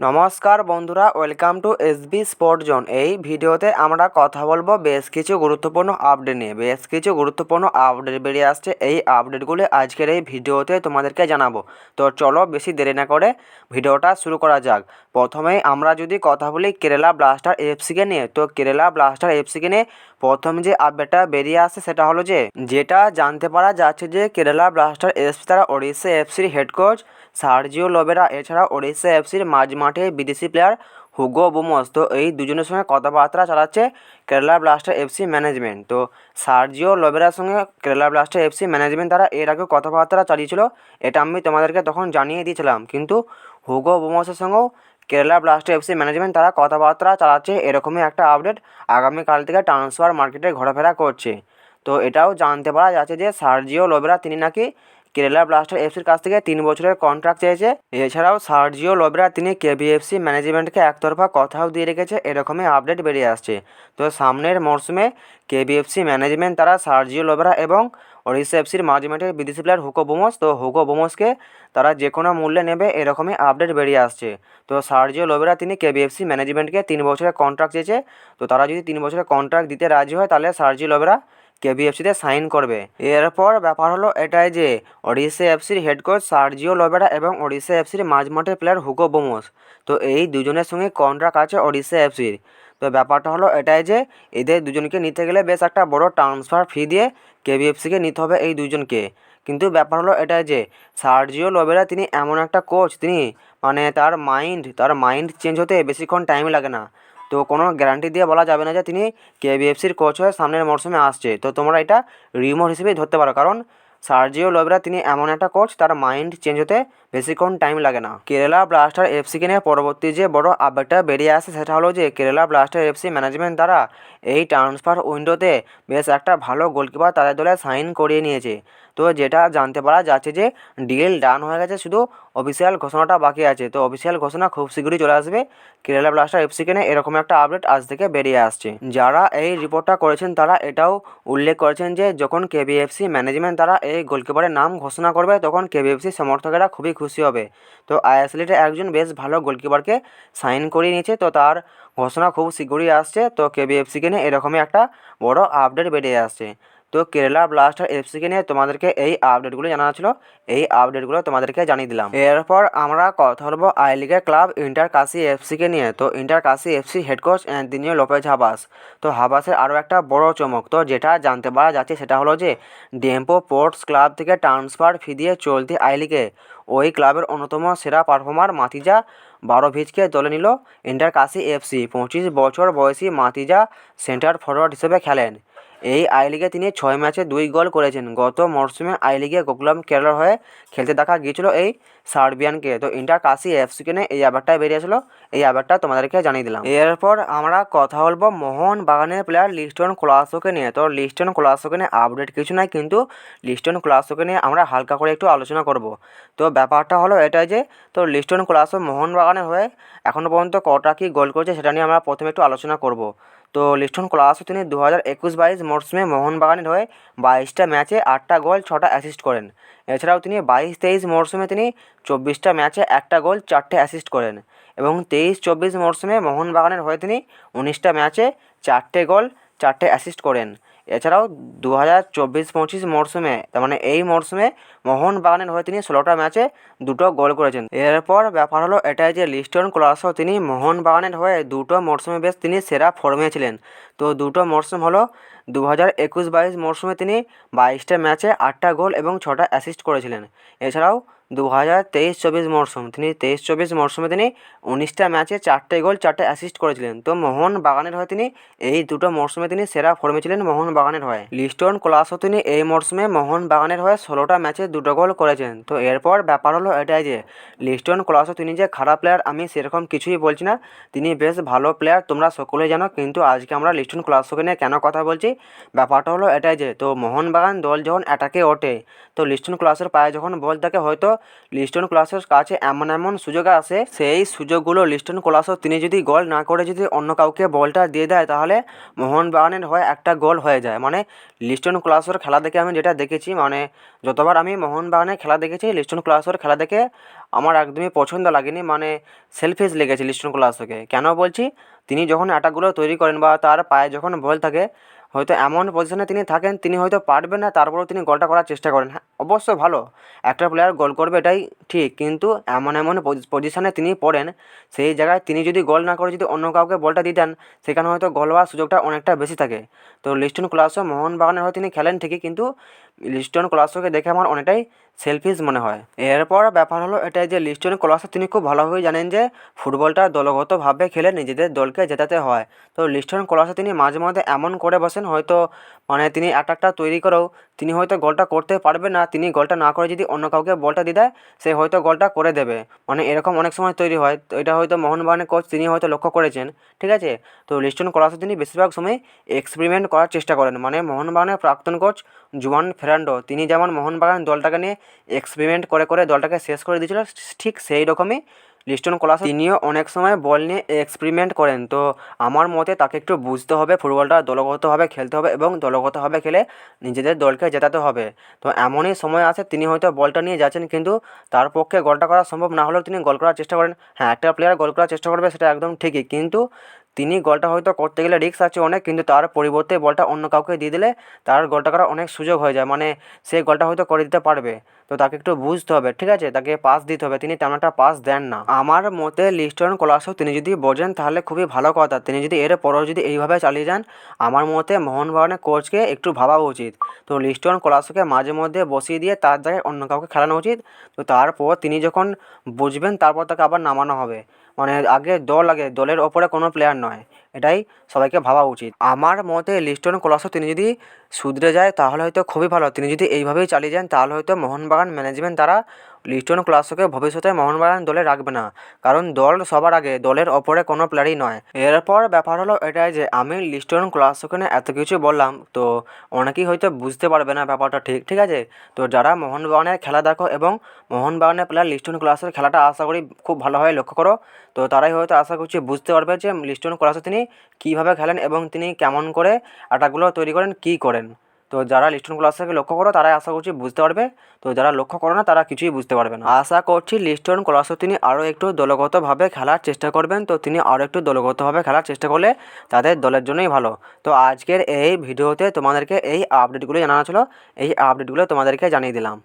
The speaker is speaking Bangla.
নমস্কার বন্ধুরা welcome to SB sport zone এই ভিডিওতে আমরা কথা বলব বেশ কিছু গুরুত্বপূর্ণ আপডেট নিয়ে। বেশ কিছু গুরুত্বপূর্ণ আপডেট বেরিয়ে আসছে। এই আপডেটগুলি আজকের এই ভিডিওতে তোমাদেরকে জানাব। তো চলো বেশি দেরি না করে ভিডিওটা শুরু করা যাক। প্রথমেই আমরা যদি কথা বলি কেরালা ব্লাস্টার এফসিকে নিয়ে। তো কেরালা ব্লাস্টার এফসিকে নিয়ে প্রথম যে আপডেটটা বেরিয়ে আসছে সেটা হলো যে, যেটা জানতে পারা যাচ্ছে যে কেরালা ব্লাস্টার এফসি তারা ওড়িশা এফসির হেড কোচ সার্জিও লোবেরা এছাড়া ওড়িশা এফসির মাঝমাঠে বিদেশি প্লেয়ার হুগো বুমস। তো এই দুজনের সঙ্গে কথাবার্তা চালাচ্ছে কেরালা ব্লাস্টার এফসি ম্যানেজমেন্ট তো সার্জিও লোবেরার সঙ্গে কেরালা ব্লাস্টার এফসি ম্যানেজমেন্ট তারা এর আগেও কথাবার্তা চালিয়েছিল, এটা আমি তোমাদেরকে তখন জানিয়ে দিয়েছিলাম। কিন্তু হুগো বুমসের সঙ্গেও কেরালা ব্লাস্টার এফসি ম্যানেজমেন্ট তারা কথাবার্তা চালাচ্ছে, এরকমই একটা আপডেট আগামীকাল থেকে ট্রান্সফার মার্কেটে ঘোরাফেরা করছে। তো এটাও জানতে পারা যাচ্ছে যে সার্জিও লোবেরা, তিনি নাকি কেরালা ব্লাস্টার এফসির কাছ থেকে তিন বছরের কন্ট্রাক্ট চেয়েছে। এছাড়াও সার্জিও লোবেরা, তিনি কেবিএফসি ম্যানেজমেন্টকে একতরফা কথাও দিয়ে রেখেছে, এরকমই আপডেট বেরিয়ে আসছে। তো সামনের মরশুমে কেবিএফসি ম্যানেজমেন্ট তারা সার্জিও লোবেরা এবং ওড়িশা এফসির মাঝমাঠের বিদেশি প্লেয়ার হুকো বোমস, তো হুকো বোমসকে তারা যে কোনো মূল্যে নেবে, এরকমই আপডেট বেরিয়ে আসছে। তো সার্জিও লোবেরা, তিনি কেবিএফসি ম্যানেজমেন্টকে তিন বছরের কন্ট্রাক্ট চেয়েছে, তো তারা যদি তিন বছরের কন্ট্রাক্ট দিতে রাজি হয়, তাহলে সার্জিও লোবেরা কেবিএফসিতে সাইন করবে। এরপর ব্যাপার হলো এটাই যে, ওড়িশা এফসির হেড কোচ সার্জিও লোবেরা এবং ওড়িশা এফসির মাঝমাঠের প্লেয়ার হুগো বোমস। তো এই দুজনের সঙ্গে কন্ট্রাক্ট আছে ওড়িশা এফসির। তো ব্যাপারটা হলো এটাই যে, এদের দুজনকে নিতে গেলে বেশ একটা বড় ট্রান্সফার ফি দিয়ে কেবিএফসিকে নিতে হবে এই দুজনকে। কিন্তু ব্যাপার হলো এটাই যে, সার্জিও লোবেরা তিনি এমন একটা কোচ তিনি মানে তার মাইন্ড তার মাইন্ড চেঞ্জ হতে বেশিক্ষণ টাইম লাগে না। তো কোনো গ্যারান্টি দিয়ে বলা যাবে না যে তিনি কেবিএফসির কোচ হয়ে সামনের মরশুমে আসছে। তো তোমরা এটা রিমোট হিসেবেই ধরতে পারো, কারণ সার্জিও লোবরা তিনি এমন একটা কোচ তার মাইন্ড চেঞ্জ হতে বেশিক্ষণ টাইম লাগে না। কেরালা ব্লাস্টার এফসিকে নিয়ে পরবর্তী যে বড় আপডেটটা বেরিয়ে আসে, সেটা হলো যে কেরালা ব্লাস্টার এফসি ম্যানেজমেন্ট দ্বারা এই ট্রান্সফার উইন্ডোতে বেশ একটা ভালো গোলকিপার তাদের দলে সাইন করিয়ে নিয়েছে। তো যেটা জানতে পারা যাচ্ছে যে ডিল ডান হয়ে গেছে, শুধু অফিসিয়াল ঘোষণাটা বাকি আছে। তো অফিসিয়াল ঘোষণা খুব শীঘ্রই চলে আসবে। কেরালা ব্লাস্টার এফসিকে নিয়ে এরকম একটা আপডেট আজ থেকে বেরিয়ে আসছে। যারা এই রিপোর্টটা করেছেন, তারা এটাও উল্লেখ করেছেন যে, যখন কেবিএফসি ম্যানেজমেন্ট তারা এই গোলকিপারের নাম ঘোষণা করবে, তখন কেবিএফসি সমর্থকেরা খুবই খুশি হবে। তো আইএসএলিতে একজন বেশ ভালো গোলকিপারকে সাইন করিয়ে নিয়েছে, তো তার ঘোষণা খুব শীঘ্রই আসছে। তো কেবিএফসিকে নিয়ে এরকমই একটা বড় আপডেট বেরিয়ে আসছে। তো কেরালা ব্লাস্টার এফসিকে নিয়ে তোমাদেরকে এই আপডেটগুলো জানানো ছিল। এই আপডেটগুলো তোমাদেরকে জানিয়ে দিলাম। এরপর আমরা কথা বলব আই লিগের ক্লাব ইন্টার কাশি এফসিকে নিয়ে। তো inter Kashi FC head coach Antonio Lopez Habas তো হাবাসের আরও একটা বড় চমক, তো যেটা জানতে পারা যাচ্ছে সেটা হলো যে ডেম্পো পোর্টস ক্লাব থেকে ট্রান্সফার ফি দিয়ে চলতি আই লিগে ওই ক্লাবের অন্যতম সেরা পারফর্মার মাতিজা বারোভিচকে দলে নিল ইন্টার কাশি এফসি পঁচিশ বছর বয়সী মাতিজা সেন্টার ফরওয়ার্ড হিসেবে খেলেন। এই আই লিগে তিনি ছয় ম্যাচে দুই গোল করেছেন। গত মরশুমে আই লিগে গোকুলাম কেরালার হয়ে খেলতে দেখা গিয়েছিল এই সার্বিয়ানকে। তো ইন্টার কাশি এফসিকে নিয়ে এই আবারটাই বেরিয়েছিল এই আবারটা তোমাদেরকে জানিয়ে দিলাম। এরপর আমরা কথা বলব মোহন বাগানের প্লেয়ার লিস্টন ক্লাসোকে নিয়ে। তো লিস্টন ক্লাসোকে নিয়ে আপডেট কিছু নাই, কিন্তু লিস্টন ক্লাসোকে নিয়ে আমরা হালকা করে একটু আলোচনা করব। তো ব্যাপারটা হলো এটাই যে, তো লিস্টন ক্লাসো মোহন বাগানের হয়ে এখনও পর্যন্ত কটা কি গোল করেছে সেটা নিয়ে আমরা প্রথমে একটু আলোচনা করব। তো লিস্টন ক্লাসও তিনি দু হাজার একুশ বাইশ মরশুমে মোহনবাগানের হয়ে বাইশটা ম্যাচে আটটা গোল, ছটা অ্যাসিস্ট করেন। এছাড়াও তিনি বাইশ তেইশ মরশুমে তিনি চব্বিশটা ম্যাচে একটা গোল, চারটে অ্যাসিস্ট করেন। এবং তেইশ চব্বিশ মরশুমে মোহনবাগানের হয়ে তিনি উনিশটা ম্যাচে চারটে গোল, চারটে অ্যাসিস্ট করেন। এছাড়াও দু হাজার চব্বিশ পঁচিশ মরশুমে তার মানে এই মরশুমে মোহনবাগানের হয়ে তিনি ষোলোটা ম্যাচে দুটো গোল করেছেন। এরপর ব্যাপার হলো এটাই যে লিস্টন ক্লাসও তিনি মোহনবাগানের হয়ে দুটো মরশুমে বেশ তিনি সেরা ফর্মে ছিলেন। তো দুটো মরশুম হলো দু হাজার একুশ বাইশ মরশুমে তিনি বাইশটা ম্যাচে আটটা গোল এবং ছটা অ্যাসিস্ট করেছিলেন। এছাড়াও দু হাজার তেইশ চব্বিশ মরশুম তিনি তেইশ চব্বিশ মরশুমে তিনি উনিশটা ম্যাচে চারটে গোল, চারটে অ্যাসিস্ট করেছিলেন। তো মোহন বাগানের হয়ে তিনি এই দুটো মরশুমে তিনি সেরা ফর্মে ছিলেন মোহন বাগানের হয়ে। লিস্টন ক্লাসও তিনি এই মরশুমে মোহন বাগানের হয়ে ষোলোটা ম্যাচে দুটো গোল করেছেন। তো এরপর ব্যাপার হলো এটাই যে, লিস্টন ক্লাসও তিনি যে খারাপ প্লেয়ার আমি সেরকম কিছুই বলছি না। তিনি বেশ ভালো প্লেয়ার তোমরা সকলে জানো, কিন্তু আজকে আমরা লিস্টন ক্লাসোকে নিয়ে কেন কথা বলছি? ব্যাপারটা হলো এটাই যে, তো মোহনবাগান দল যখন অ্যাটাকে ওঠে, তো লিস্টন ক্লাসের পায়ে যখন বল থাকে, হয়তো লিস্টন ক্লাসের কাছে এমন এমন সুযোগ আসে, সেই সুযোগগুলো লিস্টন ক্লাসও তিনি যদি গোল না করে যদি অন্য কাউকে বলটা দিয়ে দেয়, তাহলে মোহনবাগানের হয়ে একটা গোল হয়ে যায়। মানে লিস্টন ক্লাসের খেলা দেখে আমি যেটা দেখেছি মানে যতবার আমি মোহনবাগানের খেলা দেখেছি, লিস্টন ক্লাসের খেলা দেখে আমার একদমই পছন্দ লাগেনি মানে সেলফিশ লেগেছে লিস্টন ক্লাসকে কেন বলছি? তিনি যখন অ্যাটাকগুলো তৈরি করেন বা তার পায়ে যখন বল থাকে হয়তো এমন পজিশনে তিনি থাকেন, তিনি হয়তো পারবেন না, তারপরেও তিনি গোলটা করার চেষ্টা করেন। হ্যাঁ অবশ্য ভালো। একটা প্লেয়ার গোল করবে এটাই ঠিক, কিন্তু এমন এমন পজিশনে তিনি পড়েন, সেই জায়গায় তিনি যদি গোল না করে যদি অন্য কাউকে বলটা দিয়ে দেন সেখানে হয়তো গোল হওয়ার সুযোগটা অনেকটা বেশি থাকে। তো লিস্টন ক্লাসও মোহনবাগানের হয়ে তিনি খেলেন ঠিকই, কিন্তু লিস্টন ক্লাসকে দেখে আমার অনেকটাই সেলফিশ মনে হয়। এরপর ব্যাপার হলো এটাই যে লিস্টন ক্লাসও তিনি খুব ভালোভাবেই জানেন যে ফুটবলটা দলগতভাবে খেলে নিজেদের দলকে জেতাতে হয়। তো লিস্টন ক্লাসও তিনি মাঝে মধ্যে এমন করে বসেন, হয়তো মানে তিনি অ্যাটাকটা তৈরি করেও তিনি হয়তো গোলটা করতে পারবে না, তিনি গোলটা না করে যদি অন্য কাউকে বলটা দিয়ে দেয়, সে হয়তো গোলটা করে দেবে। মানে এরকম অনেক সময় তৈরি হয়। তো এটা হয়তো মোহনবাগানের কোচ তিনি হয়তো লক্ষ্য করেছেন। ঠিক আছে? তো লিস্টন ক্লাসও তিনি বেশিরভাগ সময় এক্সপেরিমেন্ট করার চেষ্টা করেন। মানে মোহনবাগানের প্রাক্তন কোচ জুয়ান ফেরান্ডো। তিনি যেমন মোহনবাগান দলটাকে নিয়ে এক্সপেরিমেন্ট করে করে দলটাকে শেষ করে দিয়েছিল, ঠিক সেই রকমই লিস্টন কোলাস তিনিও অনেক সময় বল নিয়ে এক্সপেরিমেন্ট করেন। তো আমার মতে তাকে একটু বুঝতে হবে, ফুটবলটা দলগতভাবে খেলতে হবে এবং দলগতভাবে খেলে নিজেদের দলকে জেতাতে হবে। তো এমনই সময় আছে, তিনি হয়তো বলটা নিয়ে যাচ্ছেন কিন্তু তার পক্ষে গোলটা করা সম্ভব না হলেও তিনি গোল করার চেষ্টা করেন। হ্যাঁ একটা প্লেয়ার গোল করার চেষ্টা করবে সেটা একদম ঠিকই, কিন্তু তিনি গোলটা হয়তো করতে গেলে রিস্ক আছে অনেক, কিন্তু তার পরিবর্তে বলটা অন্য কাউকে দিয়ে দিলে তার গোলটা করার অনেক সুযোগ হয়ে যায়। মানে সে গোলটা হয়তো করে দিতে পারবে। তো তাকে একটু বুঝতে হবে, ঠিক আছে? তাকে পাস দিতে হবে। তিনি তেমন একটা পাস দেন না। আমার মতে লিস্টন কোলাসও তিনি যদি বোঝেন, তাহলে খুবই ভালো কথা। তিনি যদি এর পরেও যদি এইভাবে চালিয়ে যান, আমার মতে মোহনবাগানের কোচকে একটু ভাবা উচিত। তো লিস্টন কোলাসকে মাঝে মধ্যে বসিয়ে দিয়ে তার জায়গায় অন্য কাউকে খেলানো উচিত। তো তারপর তিনি যখন বুঝবেন, তারপর তাকে আবার নামানো হবে। মানে আগে দল, আগে দলের ওপরে কোনো প্লেয়ার নয়। এটাই সবাইকে ভাবা উচিত। আমার মতে লিস্টন কলাসও তিনি যদি শুধরে যায় তাহলে হয়তো খুবই ভালো। তিনি যদি এইভাবেই চালিয়ে যান তাহলে হয়তো মোহনবাগান ম্যানেজমেন্ট তারা লিস্টন ক্লাসকে ভবিষ্যতে মোহনবাগান দলে রাখবে না, কারণ দল সবার আগে, দলের ওপরে কোনো প্লেয়ারই নয়। এরপর ব্যাপার হলো এটাই যে, আমি লিস্টন ক্লাসকে নিয়ে এত কিছু বললাম, তো অনেকেই হয়তো বুঝতে পারবে না ব্যাপারটা ঠিক ঠিক আছে? তো যারা মোহনবাগানের খেলা দেখো এবং মোহনবাগানের প্লেয়ার লিস্টন ক্লাসের খেলাটা আশা করি খুব ভালোভাবে লক্ষ্য করো। তো তারাই হয়তো আশা করছি, বুঝতে পারবে যে, লিস্টন ক্লাসে তিনি কীভাবে খেলেন এবং তিনি কেমন করে আটাগুলো তৈরি করেন, কী করেন। তো যারা লিস্টন থেকে লক্ষ্য করো, তারাই আশা করছি বুঝতে পারবে। তো যারা লক্ষ্য করো না, তারা কিছুই বুঝতে পারবে না। আশা করছি লিস্টন ক্লাসও তিনি আরও একটু দলগতভাবে খেলার চেষ্টা করবেন। তো তিনি আরও একটু দলগতভাবে খেলার চেষ্টা করলে তাদের দলের জন্যই ভালো। তো আজকের এই ভিডিওতে তোমাদেরকে এই আপডেটগুলো জানানো ছিল। এই আপডেটগুলো তোমাদেরকে জানিয়ে দিলাম।